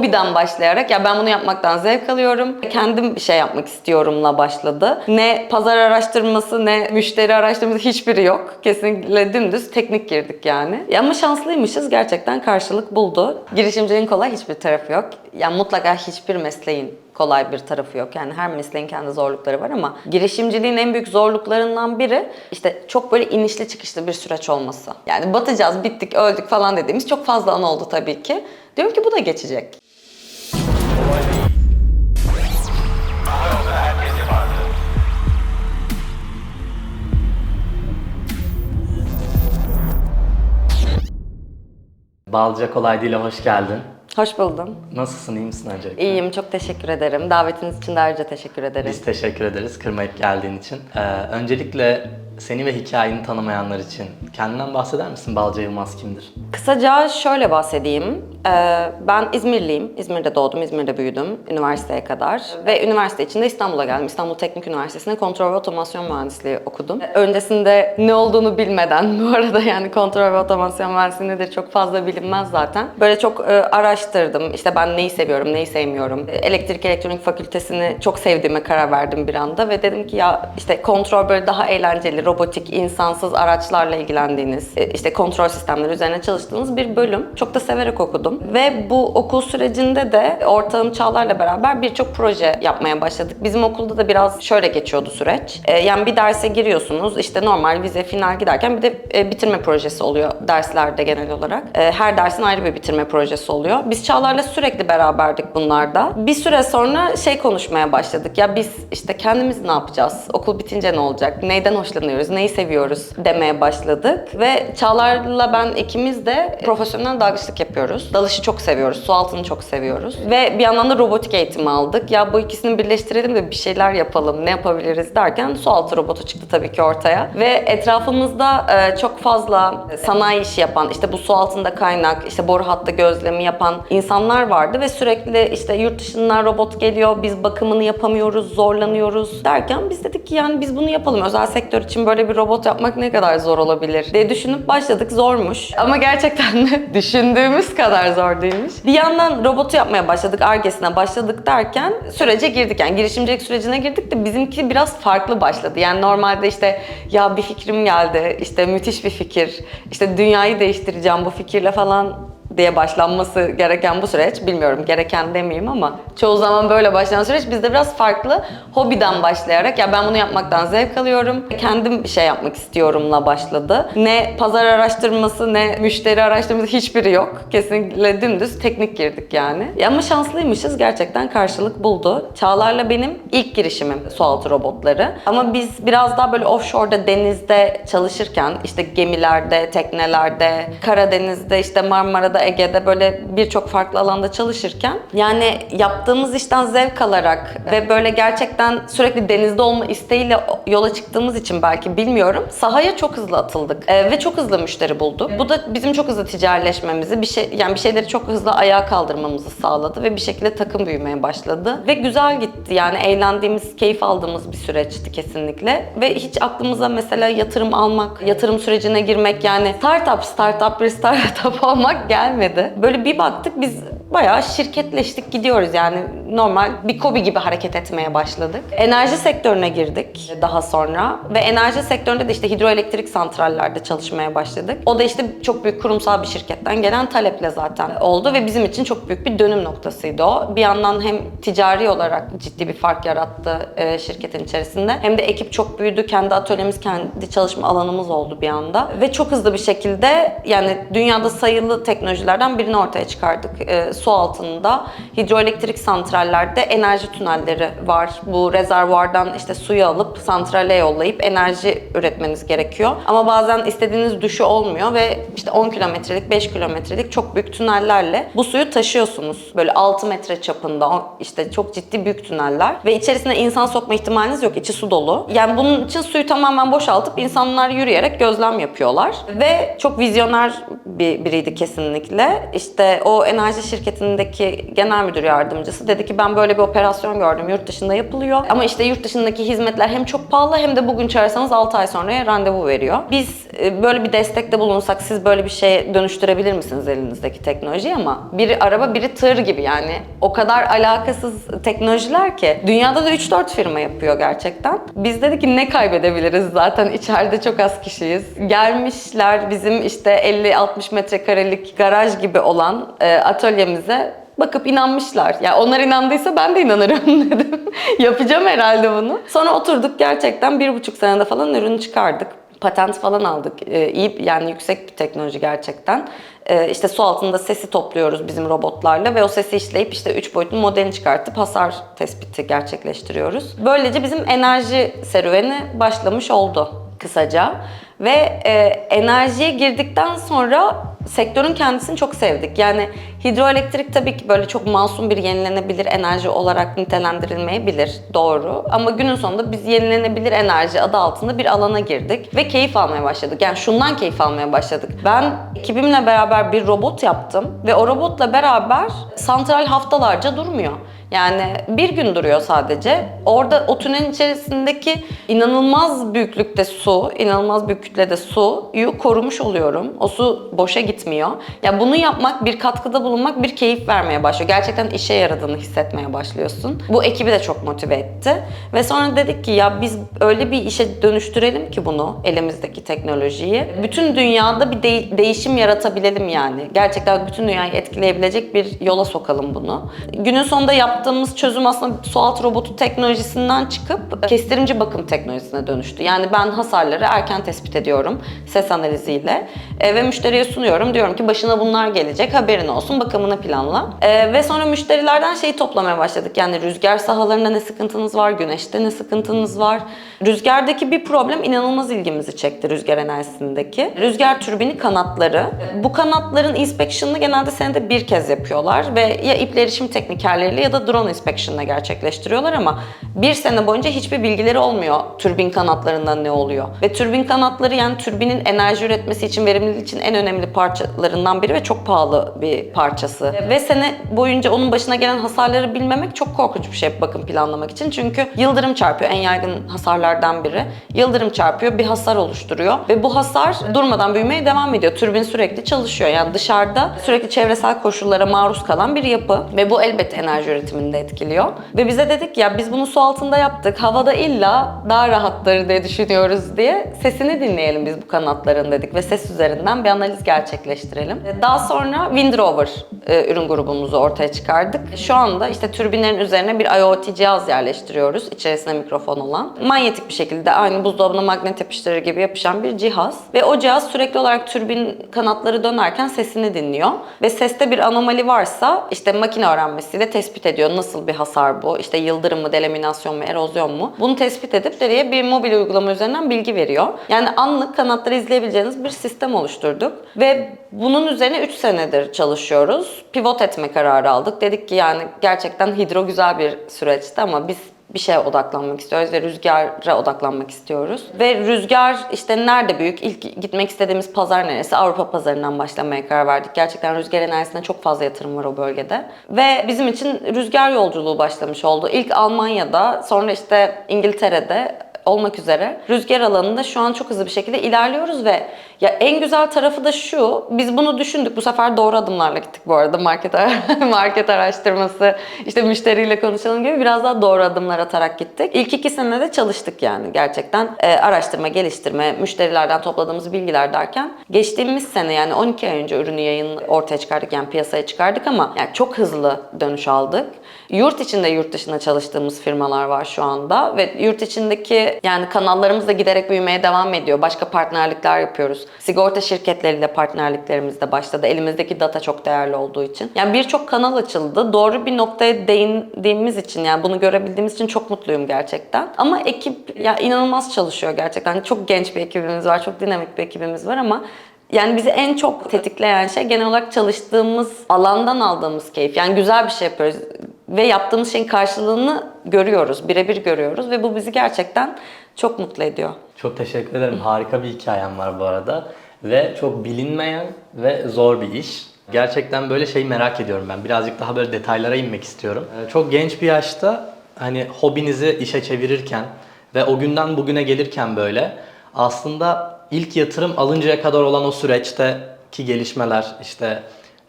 hobiden başlayarak ya ben bunu yapmaktan zevk alıyorum. Kendim bir şey yapmak istiyorumla başladı. Ne pazar araştırması ne müşteri araştırması hiçbiri yok. Kesinlikle dümdüz teknik girdik yani. Ya ama şanslıymışız gerçekten karşılık buldu. Girişimciliğin kolay hiçbir tarafı yok. Yani mutlaka hiçbir mesleğin kolay bir tarafı yok. Yani her mesleğin kendi zorlukları var ama girişimciliğin en büyük zorluklarından biri işte çok böyle inişli çıkışlı bir süreç olması. Yani batacağız, bittik, öldük falan dediğimiz çok fazla an oldu tabii ki. Diyorum ki bu da geçecek. Balca Kolay Değil'e hoş geldin. Hoş buldum. Nasılsın, iyi misin öncelikle? İyiyim, çok teşekkür ederim. Davetiniz için de ayrıca teşekkür ederim. Biz teşekkür ederiz kırmayıp geldiğin için. Ee, öncelikle seni ve hikayeni tanımayanlar için kendinden bahseder misin? Balca Yılmaz kimdir? Kısaca şöyle bahsedeyim. Ee, Ben İzmirliyim. İzmir'de doğdum, İzmir'de büyüdüm üniversiteye kadar. Ve üniversite için de İstanbul'a geldim. İstanbul Teknik Üniversitesi'nde kontrol ve otomasyon mühendisliği okudum. Öncesinde ne olduğunu bilmeden, bu arada yani kontrol ve otomasyon mühendisliği nedir çok fazla bilinmez zaten. Böyle çok e, araştırdım. İşte ben neyi seviyorum, neyi sevmiyorum. E, Elektrik Elektronik Fakültesini çok sevdiğime karar verdim bir anda. Ve dedim ki ya işte kontrol böyle daha eğlenceli, robotik, insansız araçlarla ilgilendiğiniz, e, işte kontrol sistemleri üzerine çalıştığınız bir bölüm. Çok da severek okudum. Ve bu okul sürecinde de ortağım Çağlar'la beraber birçok proje yapmaya başladık. Bizim okulda da biraz şöyle geçiyordu süreç. E, Yani bir derse giriyorsunuz, işte normal vize, final giderken bir de e, bitirme projesi oluyor derslerde genel olarak. Her dersin ayrı bir bitirme projesi oluyor. Biz Çağlar'la sürekli beraberdik bunlarda. Bir süre sonra şey konuşmaya başladık. Ya biz işte kendimiz ne yapacağız? Okul bitince ne olacak? Neyden hoşlanıyoruz? Neyi seviyoruz? demeye başladık. Ve Çağlar'la ben ikimiz de profesyonel dalgıçlık yapıyoruz. Dalışı çok seviyoruz. Su altını çok seviyoruz. Ve bir yandan da robotik eğitimi aldık. Ya bu ikisini birleştirelim de bir şeyler yapalım. Ne yapabiliriz derken su altı robotu çıktı tabii ki ortaya. Ve etrafımızda e, çok fazla sanayi işi yapan, işte bu su altında kaynak, işte boru hattı gözlemi yapan insanlar vardı ve sürekli işte yurt dışından robot geliyor, biz bakımını yapamıyoruz, zorlanıyoruz derken biz dedik ki yani biz bunu yapalım. Özel sektör için böyle bir robot yapmak ne kadar zor olabilir diye düşünüp başladık. Zormuş. Ama gerçekten de düşündüğümüz kadar zor değilmiş. Bir yandan robotu yapmaya başladık, argesine başladık derken sürece girdik. Yani girişimcilik sürecine girdik de bizimki biraz farklı başladı. Yani normalde işte ya bir fikrim geldi, işte müthiş bir fikir, işte dünyayı değiştireceğim bu fikirle falan diye başlanması gereken bu süreç, bilmiyorum gereken demeyeyim ama çoğu zaman böyle başlayan süreç bizde biraz farklı. Hobiden başlayarak ya ben bunu yapmaktan zevk alıyorum, kendim bir şey yapmak istiyorumla başladı. Ne pazar araştırması ne müşteri araştırması hiçbiri yok. Kesinlikle dümdüz teknik girdik yani. Ya ama şanslıymışız gerçekten karşılık buldu. Çağlar'la benim ilk girişimim sualtı robotları. Ama biz biraz daha böyle offshore'da denizde çalışırken işte gemilerde, teknelerde, Karadeniz'de işte Marmara'da, Ege'de böyle birçok farklı alanda çalışırken yani yaptığımız işten zevk alarak ve böyle gerçekten sürekli denizde olma isteğiyle yola çıktığımız için belki bilmiyorum sahaya çok hızlı atıldık Ee, ve çok hızlı müşteri bulduk. Bu da bizim çok hızlı ticaretleşmemizi, bir şey yani bir şeyleri çok hızlı ayağa kaldırmamızı sağladı ve bir şekilde takım büyümeye başladı ve güzel gitti. Yani eğlendiğimiz, keyif aldığımız bir süreçti kesinlikle ve hiç aklımıza mesela yatırım almak, yatırım sürecine girmek yani startup startup bir startup olmak gelmedi. Böyle bir baktık biz bayağı şirketleştik gidiyoruz yani normal bir kobi gibi hareket etmeye başladık. Enerji sektörüne girdik daha sonra ve enerji sektöründe de işte hidroelektrik santrallerde çalışmaya başladık. O da işte çok büyük kurumsal bir şirketten gelen taleple zaten oldu ve bizim için çok büyük bir dönüm noktasıydı o. Bir yandan hem ticari olarak ciddi bir fark yarattı e, şirketin içerisinde hem de ekip çok büyüdü. Kendi atölyemiz, kendi çalışma alanımız oldu bir anda ve çok hızlı bir şekilde yani dünyada sayılı teknolojilerden birini ortaya çıkardık. Su altında hidroelektrik santrallerde enerji tünelleri var. Bu rezervuardan işte suyu alıp santrale yollayıp enerji üretmeniz gerekiyor. Ama bazen istediğiniz düşü olmuyor ve işte 10 kilometrelik, 5 kilometrelik çok büyük tünellerle bu suyu taşıyorsunuz. Böyle 6 metre çapında işte çok ciddi büyük tüneller ve içerisine insan sokma ihtimaliniz yok. İçi su dolu. Yani bunun için suyu tamamen boşaltıp insanlar yürüyerek gözlem yapıyorlar ve çok vizyoner bir biriydi kesinlikle. İşte o enerji şirketi şirketindeki genel müdür yardımcısı dedi ki ben böyle bir operasyon gördüm yurt dışında yapılıyor. Ama işte yurt dışındaki hizmetler hem çok pahalı hem de bugün çağırsanız 6 ay sonraya randevu veriyor. Biz e, böyle bir destekte bulunsak siz böyle bir şeye dönüştürebilir misiniz elinizdeki teknolojiyi ama biri araba biri tır gibi yani o kadar alakasız teknolojiler ki dünyada da 3-4 firma yapıyor gerçekten. Biz dedik ki ne kaybedebiliriz zaten içeride çok az kişiyiz. Gelmişler bizim işte 50-60 metrekarelik garaj gibi olan e, atölyemize bakıp inanmışlar. Ya onlar inandıysa ben de inanırım dedim. Yapacağım herhalde bunu. Sonra oturduk gerçekten bir buçuk senede falan ürünü çıkardık. Patent falan aldık. Ee, iyi yani yüksek bir teknoloji gerçekten. Ee, işte su altında sesi topluyoruz bizim robotlarla ve o sesi işleyip işte üç boyutlu modelini çıkartıp hasar tespiti gerçekleştiriyoruz. Böylece bizim enerji serüveni başlamış oldu kısaca. Ve e, enerjiye girdikten sonra sektörün kendisini çok sevdik. Yani hidroelektrik tabii ki böyle çok masum bir yenilenebilir enerji olarak nitelendirilmeyebilir. Doğru. Ama günün sonunda biz yenilenebilir enerji adı altında bir alana girdik ve keyif almaya başladık. Yani şundan keyif almaya başladık. Ben ekibimle beraber bir robot yaptım ve o robotla beraber santral haftalarca durmuyor. Yani bir gün duruyor sadece. Orada o tünelin içerisindeki inanılmaz büyüklükte su, inanılmaz büyük kütlede suyu korumuş oluyorum. O su boşa gitmiyor. Ya bunu yapmak, bir katkıda bulunmak bir keyif vermeye başlıyor. Gerçekten işe yaradığını hissetmeye başlıyorsun. Bu ekibi de çok motive etti. Ve sonra dedik ki ya biz öyle bir işe dönüştürelim ki bunu, elimizdeki teknolojiyi. Bütün dünyada bir de- değişim yaratabilelim yani. Gerçekten bütün dünyayı etkileyebilecek bir yola sokalım bunu. Günün sonunda yaptığımız çözüm aslında sualtı robotu teknolojisinden çıkıp kestirimci bakım teknolojisine dönüştü. Yani ben hasarları erken tespit ediyorum ses analiziyle E, ve müşteriye sunuyorum. Diyorum ki başına bunlar gelecek haberin olsun bakımını planla. E, ve sonra müşterilerden şeyi toplamaya başladık. Yani rüzgar sahalarında ne sıkıntınız var, güneşte ne sıkıntınız var. Rüzgardaki bir problem inanılmaz ilgimizi çekti rüzgar enerjisindeki. Rüzgar türbini kanatları. Bu kanatların inspection'ını genelde senede bir kez yapıyorlar ve ya iplerişim teknikerleriyle ya da drone inspection'la gerçekleştiriyorlar ama bir sene boyunca hiçbir bilgileri olmuyor türbin kanatlarından ne oluyor. Ve türbin kanatları yani türbinin enerji üretmesi için, verimliliği için en önemli parçalarından biri ve çok pahalı bir parçası. Ve sene boyunca onun başına gelen hasarları bilmemek çok korkunç bir şey bakım planlamak için. Çünkü yıldırım çarpıyor en yaygın hasarlardan biri. Yıldırım çarpıyor, bir hasar oluşturuyor ve bu hasar durmadan büyümeye devam ediyor. Türbin sürekli çalışıyor. Yani dışarıda sürekli çevresel koşullara maruz kalan bir yapı ve bu elbette enerji üretimini etkiliyor. Ve bize dedik ya biz bunu su altında yaptık. Havada illa daha rahatları diye düşünüyoruz diye sesini dinleyelim biz bu kanatların dedik ve ses üzerinden bir analiz gerçekleştirelim. Daha sonra Windrover e, ürün grubumuzu ortaya çıkardık. Şu anda işte türbinlerin üzerine bir IoT cihaz yerleştiriyoruz. içerisinde mikrofon olan. Manyetik bir şekilde aynı buzdolabına magnet yapıştırır gibi yapışan bir cihaz. Ve o cihaz sürekli olarak türbin kanatları dönerken sesini dinliyor. Ve seste bir anomali varsa işte makine öğrenmesiyle tespit ediyor. Nasıl bir hasar bu? İşte yıldırım mı, delaminasyon mu, erozyon mu? Bunu tespit edip deriye bir mobil uygulama üzerinden bilgi veriyor. Yani anlık kanatları izleyebileceğiniz bir sistem oluşturduk. Ve bunun üzerine 3 senedir çalışıyoruz. Pivot etme kararı aldık. Dedik ki yani gerçekten hidro güzel bir süreçti ama biz bir şeye odaklanmak istiyoruz ve rüzgara odaklanmak istiyoruz. Ve rüzgar işte nerede büyük? İlk gitmek istediğimiz pazar neresi? Avrupa pazarından başlamaya karar verdik. Gerçekten rüzgar enerjisine çok fazla yatırım var o bölgede. Ve bizim için rüzgar yolculuğu başlamış oldu. İlk Almanya'da, sonra işte İngiltere'de olmak üzere rüzgar alanında şu an çok hızlı bir şekilde ilerliyoruz ve ya en güzel tarafı da şu, biz bunu düşündük. Bu sefer doğru adımlarla gittik bu arada market market araştırması, işte müşteriyle konuşalım gibi biraz daha doğru adımlar atarak gittik. İlk iki senede çalıştık yani gerçekten e, araştırma, geliştirme, müşterilerden topladığımız bilgiler derken geçtiğimiz sene yani 12 ay önce ürünü yayın ortaya çıkardık yani piyasaya çıkardık ama yani çok hızlı dönüş aldık. Yurt içinde yurt dışında çalıştığımız firmalar var şu anda ve yurt içindeki yani kanallarımız da giderek büyümeye devam ediyor. Başka partnerlikler yapıyoruz. Sigorta şirketleriyle partnerliklerimiz de başladı. Elimizdeki data çok değerli olduğu için. Yani birçok kanal açıldı. Doğru bir noktaya değindiğimiz için yani bunu görebildiğimiz için çok mutluyum gerçekten. Ama ekip ya inanılmaz çalışıyor gerçekten. Çok genç bir ekibimiz var. Çok dinamik bir ekibimiz var ama yani bizi en çok tetikleyen şey genel olarak çalıştığımız alandan aldığımız keyif. Yani güzel bir şey yapıyoruz ve yaptığımız şeyin karşılığını görüyoruz, birebir görüyoruz ve bu bizi gerçekten çok mutlu ediyor. Çok teşekkür ederim. Harika bir hikayem var bu arada. Ve çok bilinmeyen ve zor bir iş. Gerçekten böyle şey merak ediyorum ben. Birazcık daha böyle detaylara inmek istiyorum. Ee, Çok genç bir yaşta hani hobinizi işe çevirirken ve o günden bugüne gelirken böyle aslında ilk yatırım alıncaya kadar olan o süreçteki gelişmeler işte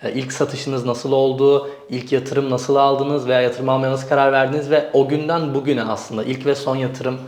e, ilk satışınız nasıl oldu, ilk yatırım nasıl aldınız veya yatırım almaya nasıl karar verdiniz ve o günden bugüne aslında ilk ve son yatırım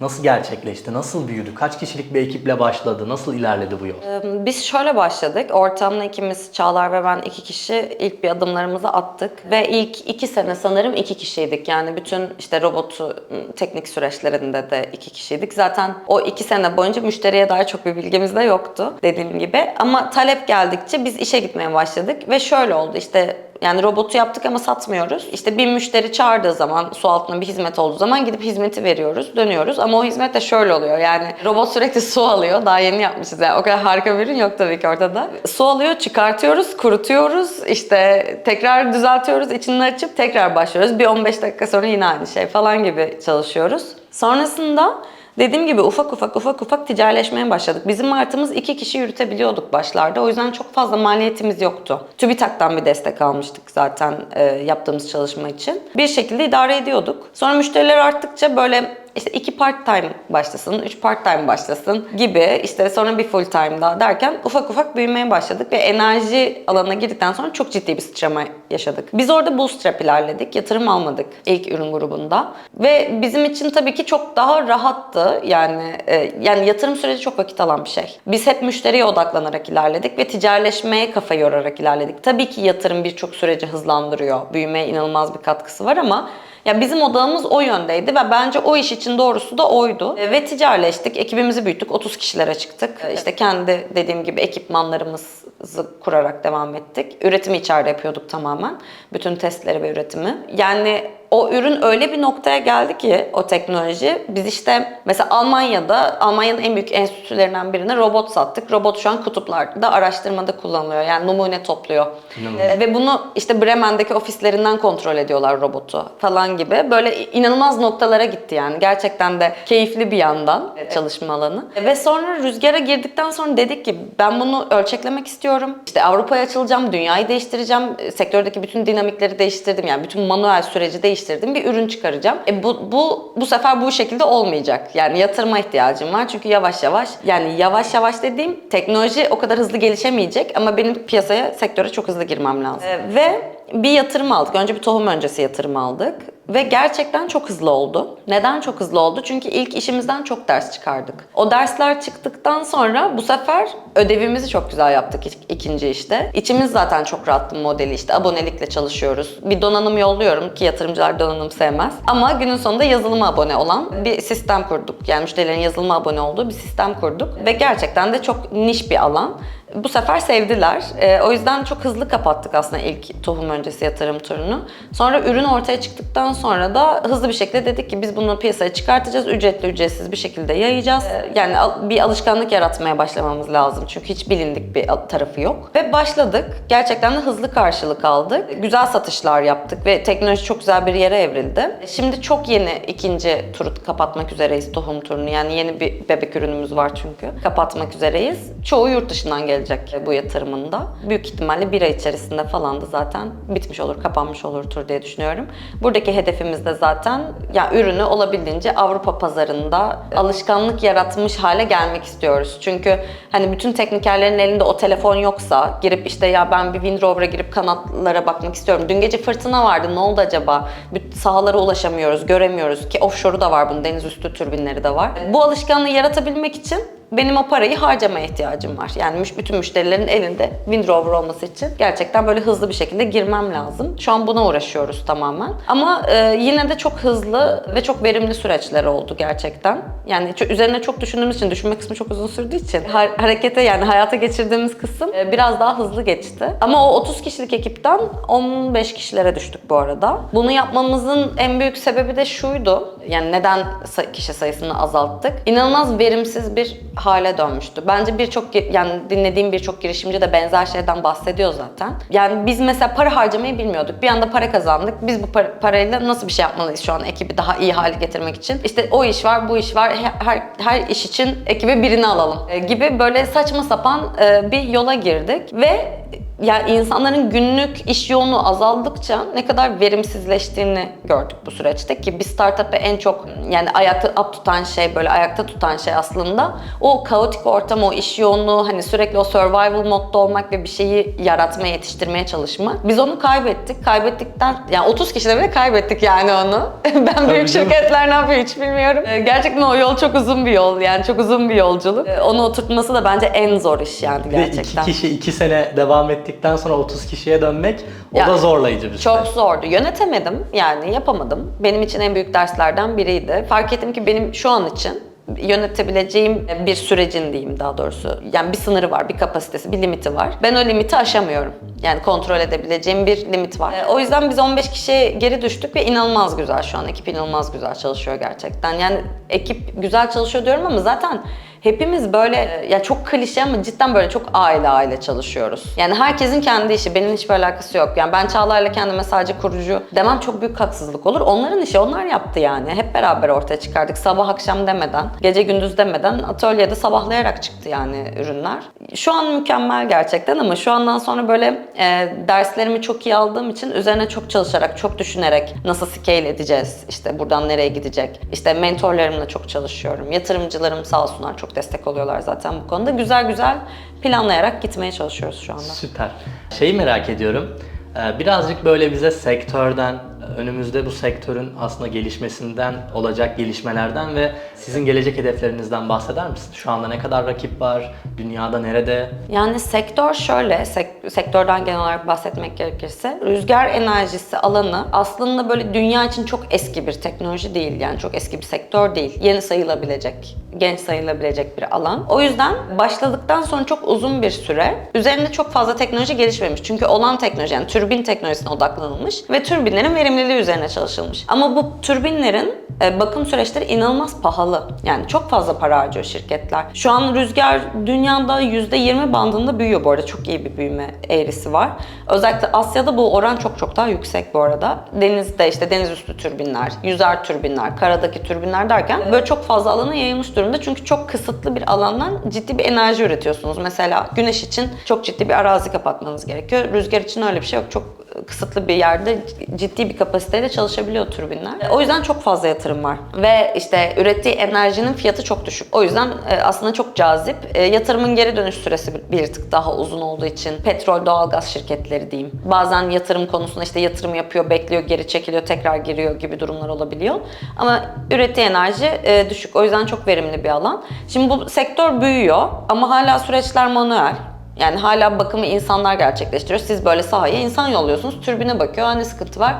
nasıl gerçekleşti, nasıl büyüdü, kaç kişilik bir ekiple başladı, nasıl ilerledi bu yol? Ee, Biz şöyle başladık. Ortamda ikimiz, Çağlar ve ben iki kişi ilk bir adımlarımızı attık. Ve ilk iki sene sanırım iki kişiydik. Yani bütün işte robotu teknik süreçlerinde de iki kişiydik. Zaten o iki sene boyunca müşteriye dair çok bir bilgimiz de yoktu dediğim gibi. Ama talep geldikçe biz işe gitmeye başladık. Ve şöyle oldu işte yani robotu yaptık ama satmıyoruz. İşte bir müşteri çağırdığı zaman, su altında bir hizmet olduğu zaman gidip hizmeti veriyoruz, dönüyoruz. Ama o hizmet de şöyle oluyor yani robot sürekli su alıyor. Daha yeni yapmışız yani o kadar harika bir ürün yok tabii ki ortada. Su alıyor, çıkartıyoruz, kurutuyoruz. işte tekrar düzeltiyoruz, içini açıp tekrar başlıyoruz. Bir 15 dakika sonra yine aynı şey falan gibi çalışıyoruz. Sonrasında Dediğim gibi ufak ufak ufak ufak ticaretleşmeye başladık. Bizim martımız iki kişi yürütebiliyorduk başlarda. O yüzden çok fazla maliyetimiz yoktu. TÜBİTAK'tan bir destek almıştık zaten e, yaptığımız çalışma için. Bir şekilde idare ediyorduk. Sonra müşteriler arttıkça böyle işte iki part time başlasın, üç part time başlasın gibi işte sonra bir full time daha derken ufak ufak büyümeye başladık ve enerji alanına girdikten sonra çok ciddi bir sıçrama yaşadık. Biz orada bootstrap ilerledik, yatırım almadık ilk ürün grubunda ve bizim için tabii ki çok daha rahattı yani e, yani yatırım süreci çok vakit alan bir şey. Biz hep müşteriye odaklanarak ilerledik ve ticaretleşmeye kafa yorarak ilerledik. Tabii ki yatırım birçok süreci hızlandırıyor, büyümeye inanılmaz bir katkısı var ama ya bizim odağımız o yöndeydi ve bence o iş için doğrusu da oydu. E, Ve ticaretleştik, ekibimizi büyüttük, 30 kişilere çıktık. E, İşte kendi dediğim gibi ekipmanlarımızı kurarak devam ettik. Üretimi içeride yapıyorduk tamamen. Bütün testleri ve üretimi. Yani o ürün öyle bir noktaya geldi ki o teknoloji. Biz işte mesela Almanya'da, Almanya'nın en büyük enstitülerinden birine robot sattık. Robot şu an kutuplarda araştırmada kullanılıyor. Yani numune topluyor. İnanılmaz. E, ve bunu işte Bremen'deki ofislerinden kontrol ediyorlar robotu falan gibi. Böyle inanılmaz noktalara gitti yani. Gerçekten de keyifli bir yandan çalışma alanı. E, Ve sonra rüzgara girdikten sonra dedik ki ben bunu ölçeklemek istiyorum. İşte Avrupa'ya açılacağım, dünyayı değiştireceğim. E, Sektördeki bütün dinamikleri değiştirdim. Yani bütün manuel süreci değiştirdim. Bir ürün çıkaracağım. E bu, bu, bu sefer bu şekilde olmayacak. Yani yatırıma ihtiyacım var. Çünkü yavaş yavaş yani yavaş yavaş dediğim teknoloji o kadar hızlı gelişemeyecek ama benim piyasaya, sektöre çok hızlı girmem lazım. E, ve bir yatırım aldık. Önce bir tohum öncesi yatırım aldık. Ve gerçekten çok hızlı oldu. Neden çok hızlı oldu? Çünkü ilk işimizden çok ders çıkardık. O dersler çıktıktan sonra bu sefer ödevimizi çok güzel yaptık ik- ikinci işte. İçimiz zaten çok rahattı modeli işte abonelikle çalışıyoruz. Bir donanım yolluyorum ki yatırımcılar donanım sevmez. Ama günün sonunda yazılıma abone olan bir sistem kurduk. Yani müşterilerin yazılıma abone olduğu bir sistem kurduk. Ve gerçekten de çok niş bir alan. Bu sefer sevdiler. Ee, o yüzden çok hızlı kapattık aslında ilk tohum öncesi yatırım turunu. Sonra ürün ortaya çıktıktan sonra da hızlı bir şekilde dedik ki biz bunu piyasaya çıkartacağız. Ücretli ücretsiz bir şekilde yayacağız. Ee, yani al- bir alışkanlık yaratmaya başlamamız lazım. Çünkü hiç bilindik bir tarafı yok. Ve başladık. Gerçekten de hızlı karşılık aldık. Güzel satışlar yaptık ve teknoloji çok güzel bir yere evrildi. Şimdi çok yeni ikinci turu kapatmak üzereyiz tohum turunu. Yani yeni bir bebek ürünümüz var çünkü. Kapatmak üzereyiz. Çoğu yurt dışından gelecek bu yatırımında. Büyük ihtimalle bir ay içerisinde falan da zaten bitmiş olur, kapanmış olur tur diye düşünüyorum. Buradaki hedefimiz de zaten ya ürünü olabildiğince Avrupa pazarında alışkanlık yaratmış hale gelmek istiyoruz. Çünkü hani bütün teknikerlerin elinde o telefon yoksa girip işte ya ben bir Wind Rover'a girip kanatlara bakmak istiyorum. Dün gece fırtına vardı ne oldu acaba? Sahalara ulaşamıyoruz, göremiyoruz ki offshore'u da var bunun deniz üstü türbinleri de var. Bu alışkanlığı yaratabilmek için benim o parayı harcamaya ihtiyacım var. Yani bütün müşterilerin elinde Wind Rover olması için gerçekten böyle hızlı bir şekilde girmem lazım. Şu an buna uğraşıyoruz tamamen. Ama e, yine de çok hızlı ve çok verimli süreçler oldu gerçekten. Yani üzerine çok düşündüğümüz için, düşünme kısmı çok uzun sürdüğü için har- harekete yani hayata geçirdiğimiz kısım e, biraz daha hızlı geçti. Ama o 30 kişilik ekipten 15 kişilere düştük bu arada. Bunu yapmamızın en büyük sebebi de şuydu. Yani neden kişi sayısını azalttık? İnanılmaz verimsiz bir hale dönmüştü. Bence birçok yani dinlediğim birçok girişimci de benzer şeyden bahsediyor zaten. Yani biz mesela para harcamayı bilmiyorduk. Bir anda para kazandık. Biz bu par- parayla nasıl bir şey yapmalıyız şu an ekibi daha iyi hale getirmek için? İşte o iş var, bu iş var. Her her, her iş için ekibe birini alalım e, gibi böyle saçma sapan e, bir yola girdik ve yani insanların günlük iş yoğunluğu azaldıkça ne kadar verimsizleştiğini gördük bu süreçte ki bir startup'ı en çok yani ayakta tutan şey böyle ayakta tutan şey aslında o kaotik ortam, o iş yoğunluğu hani sürekli o survival modda olmak ve bir şeyi yaratmaya, yetiştirmeye çalışma. Biz onu kaybettik. Kaybettikten yani 30 kişide bile kaybettik yani onu. ben büyük canım. şirketler ne yapıyor hiç bilmiyorum. Ee, Gerçekten o yol çok uzun bir yol yani çok uzun bir yolculuk. Ee, Onu oturtması da bence en zor iş yani gerçekten. iki kişi iki sene devam ettikten sonra 30 kişiye dönmek o Ya, da zorlayıcı bir süreç. Çok zordu. Yönetemedim yani yapamadım. Benim için en büyük derslerden biriydi. Fark ettim ki benim şu an için yönetebileceğim bir sürecin diyeyim daha doğrusu. Yani bir sınırı var, bir kapasitesi, bir limiti var. Ben o limiti aşamıyorum. Yani kontrol edebileceğim bir limit var. Ee, O yüzden biz 15 kişiye geri düştük ve inanılmaz güzel şu an. Ekip inanılmaz güzel çalışıyor gerçekten. Yani ekip güzel çalışıyor diyorum ama zaten Hepimiz böyle ya çok klişe ama cidden böyle çok aile aile çalışıyoruz. Yani herkesin kendi işi. Benim hiçbir alakası yok. Yani ben Çağla'yla kendime sadece kurucu demem çok büyük haksızlık olur. Onların işi onlar yaptı yani. Hep beraber ortaya çıkardık. Sabah akşam demeden, gece gündüz demeden atölyede sabahlayarak çıktı yani ürünler. Şu an mükemmel gerçekten ama şu andan sonra böyle e, derslerimi çok iyi aldığım için üzerine çok çalışarak, çok düşünerek nasıl scale edeceğiz? İşte buradan nereye gidecek? İşte mentorlarımla çok çalışıyorum. Yatırımcılarım sağ olsunlar çok destek oluyorlar zaten bu konuda. Güzel güzel planlayarak gitmeye çalışıyoruz şu anda. Süper. Şeyi merak ediyorum. Ee, Birazcık böyle bize sektörden, önümüzde bu sektörün aslında gelişmesinden olacak gelişmelerden ve sizin gelecek hedeflerinizden bahseder misin? Şu anda ne kadar rakip var? Dünyada nerede? Yani sektör şöyle, sek- sektörden genel olarak bahsetmek gerekirse, rüzgar enerjisi alanı aslında böyle dünya için çok eski bir teknoloji değil. Yani çok eski bir sektör değil. Yeni sayılabilecek, genç sayılabilecek bir alan. O yüzden başladıktan sonra çok uzun bir süre üzerinde çok fazla teknoloji gelişmemiş. Çünkü olan teknoloji yani türbin teknolojisine odaklanılmış ve türbinlerin verimliliği üzerine çalışılmış. Ama bu türbinlerin e, bakım süreçleri inanılmaz pahalı. Yani çok fazla para harcıyor şirketler. Şu an rüzgar dünyada %20 bandında büyüyor bu arada. Çok iyi bir büyüme eğrisi var. Özellikle Asya'da bu oran çok çok daha yüksek bu arada. Denizde işte deniz üstü türbinler, yüzer türbinler, karadaki türbinler derken böyle çok fazla alana yayılmış durumda. Çünkü çok kısıtlı bir alandan ciddi bir enerji üretiyorsunuz. Mesela güneş için çok ciddi bir arazi kapatmanız gerekiyor. Rüzgar için öyle bir şey yok. Çok kısıtlı bir yerde ciddi bir kapasiteyle çalışabiliyor türbinler. O yüzden çok fazla yatırım var. Ve işte ürettiği enerjinin fiyatı çok düşük. O yüzden e, aslında çok cazip. E, Yatırımın geri dönüş süresi bir- tık daha uzun olduğu için petrol, doğalgaz şirketleri diyeyim. Bazen yatırım konusunda işte yatırım yapıyor, bekliyor, geri çekiliyor, tekrar giriyor gibi durumlar olabiliyor. Ama ürettiği enerji e, düşük. O yüzden çok verimli bir alan. Şimdi bu sektör büyüyor ama hala süreçler manuel. Yani hala bakımı insanlar gerçekleştiriyor. Siz böyle sahaya insan yolluyorsunuz. Türbine bakıyor. "Aa, Ne sıkıntı var?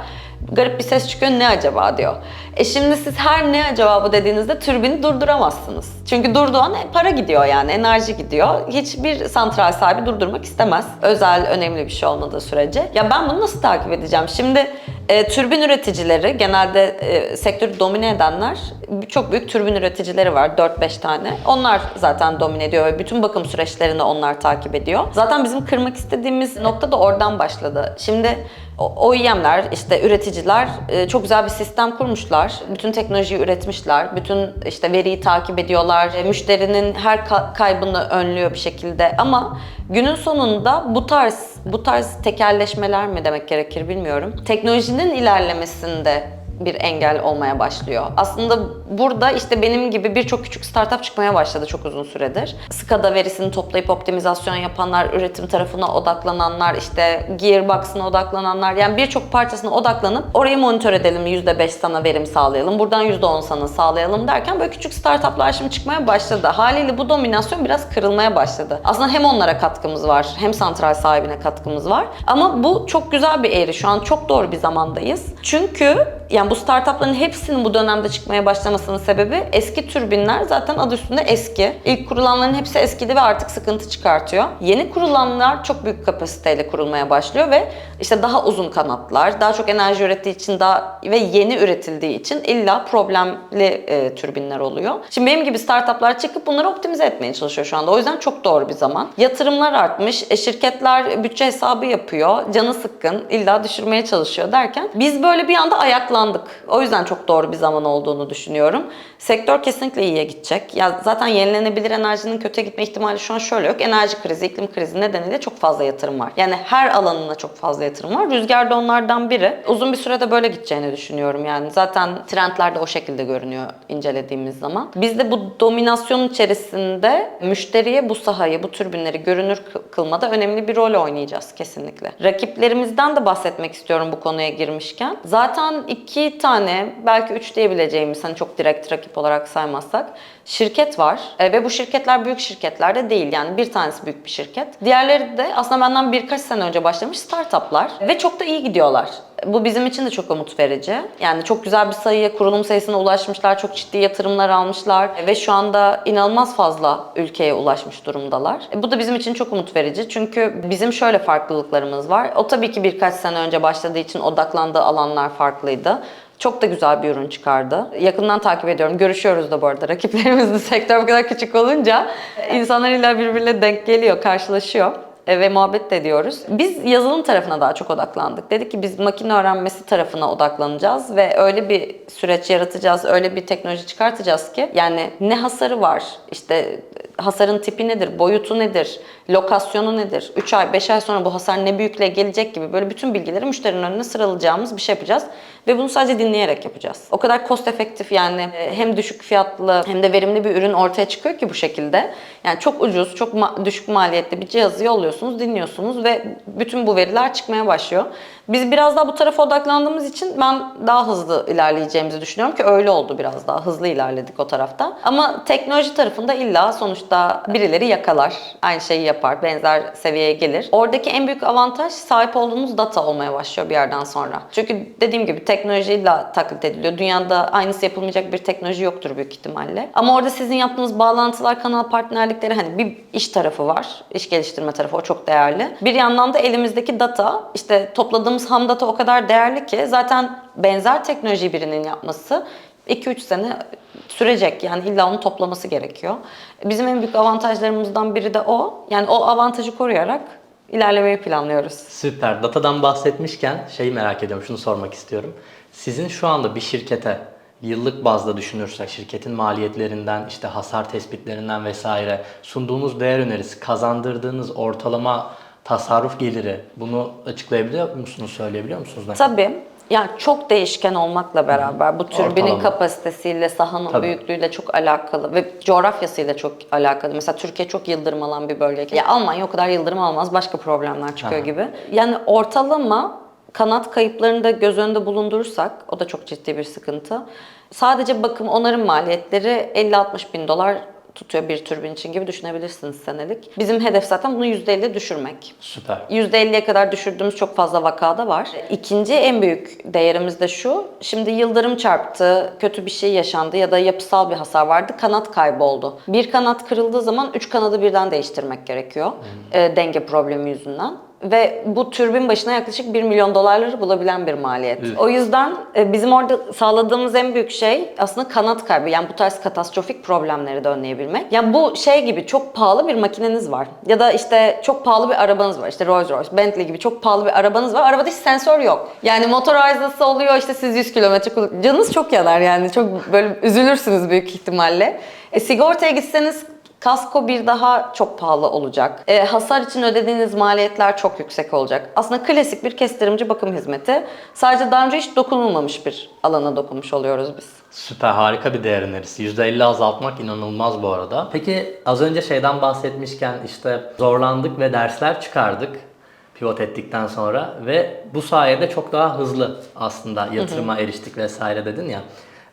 Garip bir ses çıkıyor. Ne acaba diyor. E şimdi siz her ne acaba bu dediğinizde türbini durduramazsınız. Çünkü durduğu an e, para gidiyor yani enerji gidiyor. Hiçbir santral sahibi durdurmak istemez. Özel önemli bir şey olmadığı sürece. Ya ben bunu nasıl takip edeceğim? Şimdi e, türbin üreticileri genelde e, sektörü domine edenler çok büyük türbin üreticileri var 4-5 tane. Onlar zaten domine ediyor ve bütün bakım süreçlerini onlar takip ediyor. Zaten bizim kırmak istediğimiz nokta da oradan başladı. Şimdi o- OEM'ler işte üreticiler e, çok güzel bir sistem kurmuşlar. Bütün teknolojiyi üretmişler. Bütün işte veriyi takip ediyorlar. E, Müşterinin her ka- kaybını önlüyor bir şekilde. Ama günün sonunda bu tarz bu tarz tekelleşmeler mi demek gerekir bilmiyorum. Teknolojinin ilerlemesinde bir engel olmaya başlıyor. Aslında burada işte benim gibi birçok küçük startup çıkmaya başladı çok uzun süredir. SCADA verisini toplayıp optimizasyon yapanlar, üretim tarafına odaklananlar, işte Gearbox'ına odaklananlar yani birçok parçasına odaklanıp orayı monitör edelim, %5 sana verim sağlayalım, buradan %10 sana sağlayalım derken böyle küçük startuplar şimdi çıkmaya başladı. Haliyle bu dominasyon biraz kırılmaya başladı. Aslında hem onlara katkımız var, hem santral sahibine katkımız var. Ama bu çok güzel bir eğri. Şu an çok doğru bir zamandayız. Çünkü yani bu startupların hepsinin bu dönemde çıkmaya başlamasının sebebi eski türbinler zaten adı üstünde eski. İlk kurulanların hepsi eskidi ve artık sıkıntı çıkartıyor. Yeni kurulanlar çok büyük kapasiteyle kurulmaya başlıyor ve işte daha uzun kanatlar, daha çok enerji ürettiği için daha ve yeni üretildiği için illa problemli e, türbinler oluyor. Şimdi benim gibi startuplar çıkıp bunları optimize etmeye çalışıyor şu anda. O yüzden çok doğru bir zaman. Yatırımlar artmış, e, şirketler bütçe hesabı yapıyor, canı sıkkın, illa düşürmeye çalışıyor derken biz böyle bir anda ayaklandık. Odaklandık. O yüzden çok doğru bir zaman olduğunu düşünüyorum. Sektör kesinlikle iyiye gidecek. Ya zaten yenilenebilir enerjinin kötüye gitme ihtimali şu an şöyle yok. Enerji krizi, iklim krizi nedeniyle çok fazla yatırım var. Yani her alanına çok fazla yatırım var. Rüzgar da onlardan biri. Uzun bir sürede böyle gideceğini düşünüyorum yani. Zaten trendler de o şekilde görünüyor incelediğimiz zaman. Biz de bu dominasyon içerisinde müşteriye bu sahayı, bu türbinleri görünür kı- kılmada önemli bir rol oynayacağız kesinlikle. Rakiplerimizden de bahsetmek istiyorum bu konuya girmişken. Zaten iki tane, belki üç diyebileceğimiz hani çok direkt rakip olarak saymazsak şirket var. E, ve bu şirketler büyük şirketler de değil. Yani bir tanesi büyük bir şirket. Diğerleri de aslında benden birkaç sene önce başlamış startuplar ve çok da iyi gidiyorlar. Bu bizim için de çok umut verici. Yani çok güzel bir sayıya, kurulum sayısına ulaşmışlar, çok ciddi yatırımlar almışlar ve şu anda inanılmaz fazla ülkeye ulaşmış durumdalar. E, Bu da bizim için çok umut verici çünkü bizim şöyle farklılıklarımız var. O tabii ki birkaç sene önce başladığı için odaklandığı alanlar farklıydı. Çok da güzel bir ürün çıkardı. Yakından takip ediyorum. Görüşüyoruz da bu arada. Rakiplerimizle sektör bu kadar küçük olunca insanlar illa birbirine denk geliyor, karşılaşıyor ve muhabbet de ediyoruz. Biz yazılım tarafına daha çok odaklandık. Dedik ki biz makine öğrenmesi tarafına odaklanacağız ve öyle bir süreç yaratacağız, öyle bir teknoloji çıkartacağız ki yani ne hasarı var, işte hasarın tipi nedir, boyutu nedir, lokasyonu nedir, 3 ay, 5 ay sonra bu hasar ne büyüklüğe gelecek gibi böyle bütün bilgileri müşterinin önüne sıralayacağımız bir şey yapacağız. Ve bunu sadece dinleyerek yapacağız. O kadar cost efektif yani e, hem düşük fiyatlı hem de verimli bir ürün ortaya çıkıyor ki bu şekilde. Yani çok ucuz, çok ma- düşük maliyetli bir cihazı yolluyorsunuz, dinliyorsunuz ve bütün bu veriler çıkmaya başlıyor. Biz biraz daha bu tarafa odaklandığımız için ben daha hızlı ilerleyeceğimizi düşünüyorum ki öyle oldu biraz daha hızlı ilerledik o tarafta. Ama teknoloji tarafında illa sonuçta birileri yakalar, aynı şeyi yapar, benzer seviyeye gelir. Oradaki en büyük avantaj sahip olduğunuz data olmaya başlıyor bir yerden sonra. Çünkü dediğim gibi teknolojiyle taklit ediliyor. Dünyada aynısı yapılmayacak bir teknoloji yoktur büyük ihtimalle. Ama orada sizin yaptığınız bağlantılar, kanal partnerlikleri hani bir iş tarafı var. iş geliştirme tarafı o çok değerli. Bir yandan da elimizdeki data işte topladığımız ham data o kadar değerli ki zaten benzer teknoloji birinin yapması 2-3 sene sürecek. Yani illa onu toplaması gerekiyor. Bizim en büyük avantajlarımızdan biri de o. Yani o avantajı koruyarak ilerlemeyi planlıyoruz. Süper. Datadan bahsetmişken şeyi merak ediyorum, şunu sormak istiyorum. Sizin şu anda bir şirkete yıllık bazda düşünürsek şirketin maliyetlerinden, işte hasar tespitlerinden vesaire sunduğunuz değer önerisi, kazandırdığınız ortalama tasarruf geliri bunu açıklayabiliyor musunuz, söyleyebiliyor musunuz? Tabii. Yani çok değişken olmakla beraber bu türbinin Ortalama. kapasitesiyle, sahanın Tabii. büyüklüğüyle çok alakalı ve coğrafyasıyla çok alakalı. Mesela Türkiye çok yıldırım alan bir bölge. Ya Almanya o kadar yıldırım almaz, başka problemler çıkıyor Aha. gibi. Yani ortalama kanat kayıplarını da göz önünde bulundurursak, o da çok ciddi bir sıkıntı. Sadece bakım onarım maliyetleri 50-60 bin dolar tutuyor bir türbin için gibi düşünebilirsiniz senelik. Bizim hedef zaten bunu %50 düşürmek. Süper. %50'ye kadar düşürdüğümüz çok fazla vakada var. İkinci en büyük değerimiz de şu. Şimdi yıldırım çarptı, kötü bir şey yaşandı ya da yapısal bir hasar vardı. Kanat kayboldu. Bir kanat kırıldığı zaman üç kanadı birden değiştirmek gerekiyor. e, denge problemi yüzünden. Ve bu türbin başına yaklaşık 1 milyon dolarları bulabilen bir maliyet. Üf. O yüzden e, bizim orada sağladığımız en büyük şey aslında kanat kaybı. Yani bu tarz katastrofik problemleri de önleyebilmek. Yani bu şey gibi çok pahalı bir makineniz var. Ya da işte çok pahalı bir arabanız var. İşte Rolls Royce, Bentley gibi çok pahalı bir arabanız var. Arabada hiç sensör yok. Yani motor arızası oluyor işte siz 100 kilometre Canınız çok yanar yani. Çok böyle üzülürsünüz büyük ihtimalle. E, sigortaya gitseniz Kasko bir daha çok pahalı olacak. E, hasar için ödediğiniz maliyetler çok yüksek olacak. Aslında klasik bir kestirimci bakım hizmeti. Sadece daha önce hiç dokunulmamış bir alana dokunmuş oluyoruz biz. Süper harika bir değer önerisi. %50 azaltmak inanılmaz bu arada. Peki az önce şeyden bahsetmişken işte zorlandık ve dersler çıkardık pivot ettikten sonra ve bu sayede çok daha hızlı aslında yatırıma eriştik vesaire dedin ya.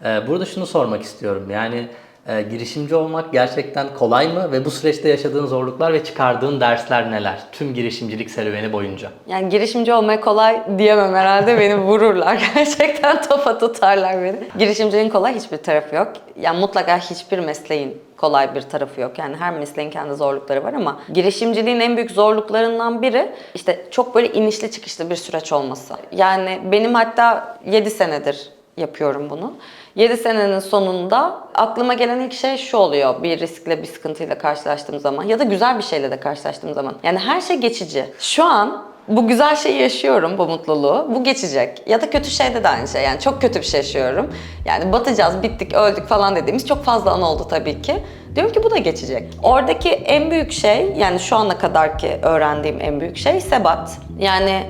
Ee, burada şunu sormak istiyorum. Yani e, girişimci olmak gerçekten kolay mı ve bu süreçte yaşadığın zorluklar ve çıkardığın dersler neler? Tüm girişimcilik serüveni boyunca. Yani girişimci olmaya kolay diyemem herhalde. Beni vururlar. Gerçekten topa tutarlar beni. Girişimciliğin kolay hiçbir tarafı yok. Yani mutlaka hiçbir mesleğin kolay bir tarafı yok. Yani her mesleğin kendi zorlukları var ama girişimciliğin en büyük zorluklarından biri işte çok böyle inişli çıkışlı bir süreç olması. Yani benim hatta 7 senedir yapıyorum bunu. 7 senenin sonunda aklıma gelen ilk şey şu oluyor. Bir riskle, bir sıkıntıyla karşılaştığım zaman ya da güzel bir şeyle de karşılaştığım zaman. Yani her şey geçici. Şu an bu güzel şeyi yaşıyorum, bu mutluluğu. Bu geçecek. Ya da kötü şeyde de aynı şey. Yani çok kötü bir şey yaşıyorum. Yani batacağız, bittik, öldük falan dediğimiz çok fazla an oldu tabii ki. Diyorum ki bu da geçecek. Oradaki en büyük şey, yani şu ana kadarki öğrendiğim en büyük şey sebat. Yani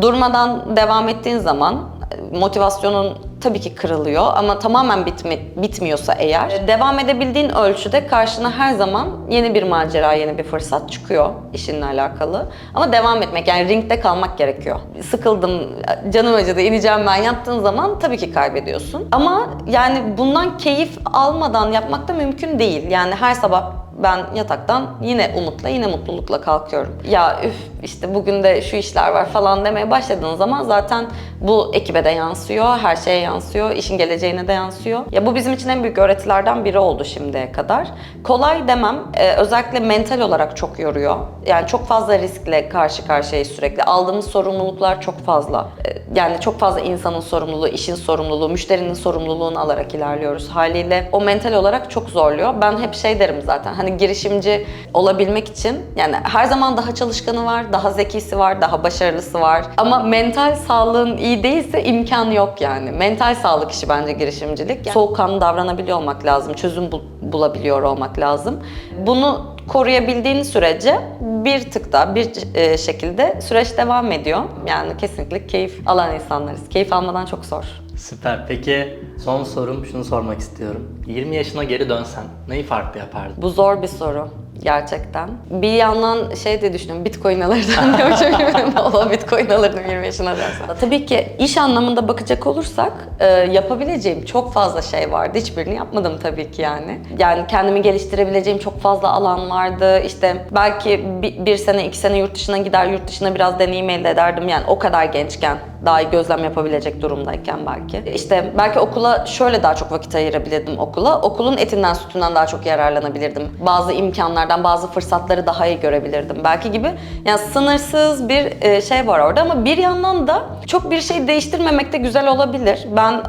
durmadan devam ettiğin zaman motivasyonun tabii ki kırılıyor ama tamamen bitme, bitmiyorsa eğer e, devam edebildiğin ölçüde karşına her zaman yeni bir macera, yeni bir fırsat çıkıyor işinle alakalı. Ama devam etmek yani ringde kalmak gerekiyor. Sıkıldım, canım acıdı, ineceğim ben yaptığın zaman tabii ki kaybediyorsun. Ama yani bundan keyif almadan yapmak da mümkün değil. Yani her sabah ben yataktan yine umutla, yine mutlulukla kalkıyorum. Ya üf işte bugün de şu işler var falan demeye başladığın zaman zaten bu ekibe de yansıyor, her şeye yansıyor, işin geleceğine de yansıyor. Ya bu bizim için en büyük öğretilerden biri oldu şimdiye kadar. Kolay demem, e, özellikle mental olarak çok yoruyor. Yani çok fazla riskle karşı karşıyayız sürekli. Aldığımız sorumluluklar çok fazla. E, Yani çok fazla insanın sorumluluğu, işin sorumluluğu, müşterinin sorumluluğunu alarak ilerliyoruz. Haliyle o mental olarak çok zorluyor. Ben hep şey derim zaten hani girişimci olabilmek için yani her zaman daha çalışkanı var, daha zekisi var, daha başarılısı var. Ama mental sağlığın iyi değilse imkan yok yani. Mental sağlık işi bence girişimcilik. Yani soğukkanlı davranabiliyor olmak lazım, çözüm bul- bulabiliyor olmak lazım. Bunu koruyabildiğin sürece bir tık da bir e, şekilde süreç devam ediyor. Yani kesinlikle keyif alan insanlarız. Keyif almadan çok zor. Süper. Peki son sorum şunu sormak istiyorum. 20 yaşına geri dönsen neyi farklı yapardın? Bu zor bir soru gerçekten. Bir yandan şey de düşünüyorum, bitcoin alırdım diyorum çünkü valla bitcoin alırdım 20 yaşına dönsem. Tabii ki iş anlamında bakacak olursak e, yapabileceğim çok fazla şey vardı. Hiçbirini yapmadım tabii ki yani. Yani kendimi geliştirebileceğim çok fazla alan vardı. İşte belki bir, bir sene, iki sene yurt dışına gider, yurt dışına biraz deneyim elde ederdim. Yani o kadar gençken daha iyi gözlem yapabilecek durumdayken belki. İşte belki okula şöyle daha çok vakit ayırabilirdim okula. Okulun etinden sütünden daha çok yararlanabilirdim. Bazı imkanlardan, bazı fırsatları daha iyi görebilirdim belki gibi. Yani sınırsız bir e, şey var orada ama bir yandan da çok bir şey değiştirmemek de güzel olabilir. Ben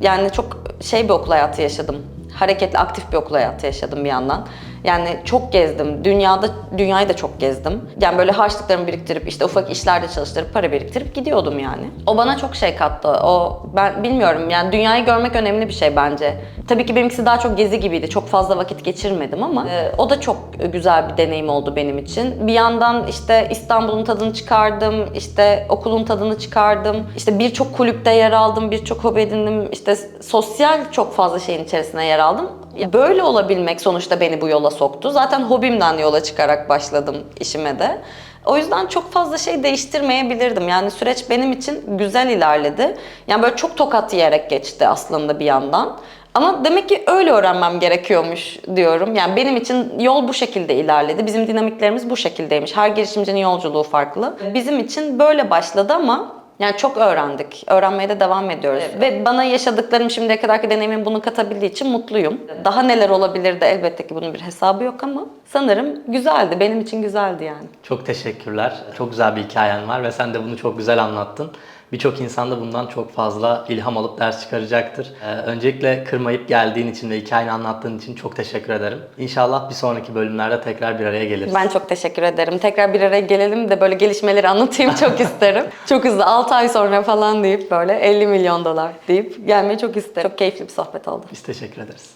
yani çok şey bir okul hayatı yaşadım. Hareketli, aktif bir okul hayatı yaşadım bir yandan. Yani çok gezdim. Dünyada dünyayı da çok gezdim. Yani böyle harçlıklarımı biriktirip işte ufak işlerde çalıştırıp para biriktirip gidiyordum yani. O bana çok şey kattı. O ben bilmiyorum yani dünyayı görmek önemli bir şey bence. Tabii ki benimkisi daha çok gezi gibiydi. Çok fazla vakit geçirmedim ama e, o da çok güzel bir deneyim oldu benim için. Bir yandan işte İstanbul'un tadını çıkardım. işte okulun tadını çıkardım. İşte birçok kulüpte yer aldım, birçok hobi edindim. İşte sosyal çok fazla şeyin içerisine yer aldım. Böyle olabilmek sonuçta beni bu yola soktu. Zaten hobimden yola çıkarak başladım işime de. O yüzden çok fazla şey değiştirmeyebilirdim. Yani süreç benim için güzel ilerledi. Yani böyle çok tokat yiyerek geçti aslında bir yandan. Ama demek ki öyle öğrenmem gerekiyormuş diyorum. Yani benim için yol bu şekilde ilerledi. Bizim dinamiklerimiz bu şekildeymiş. Her girişimcinin yolculuğu farklı. Bizim için böyle başladı ama yani çok öğrendik. Öğrenmeye de devam ediyoruz. Ve bana yaşadıklarım şimdiye kadarki deneyimim bunu katabildiği için mutluyum. Daha neler olabilirdi elbette ki bunun bir hesabı yok ama sanırım güzeldi. Benim için güzeldi yani. Çok teşekkürler. Çok güzel bir hikayen var ve sen de bunu çok güzel anlattın. Birçok insan da bundan çok fazla ilham alıp ders çıkaracaktır. Ee, öncelikle kırmayıp geldiğin için ve hikayeni anlattığın için çok teşekkür ederim. İnşallah bir sonraki bölümlerde tekrar bir araya geliriz. Ben çok teşekkür ederim. Tekrar bir araya gelelim de böyle gelişmeleri anlatayım çok isterim. çok hızlı 6 ay sonra falan deyip böyle 50 milyon dolar deyip gelmeyi çok isterim. Çok keyifli bir sohbet oldu. Biz teşekkür ederiz.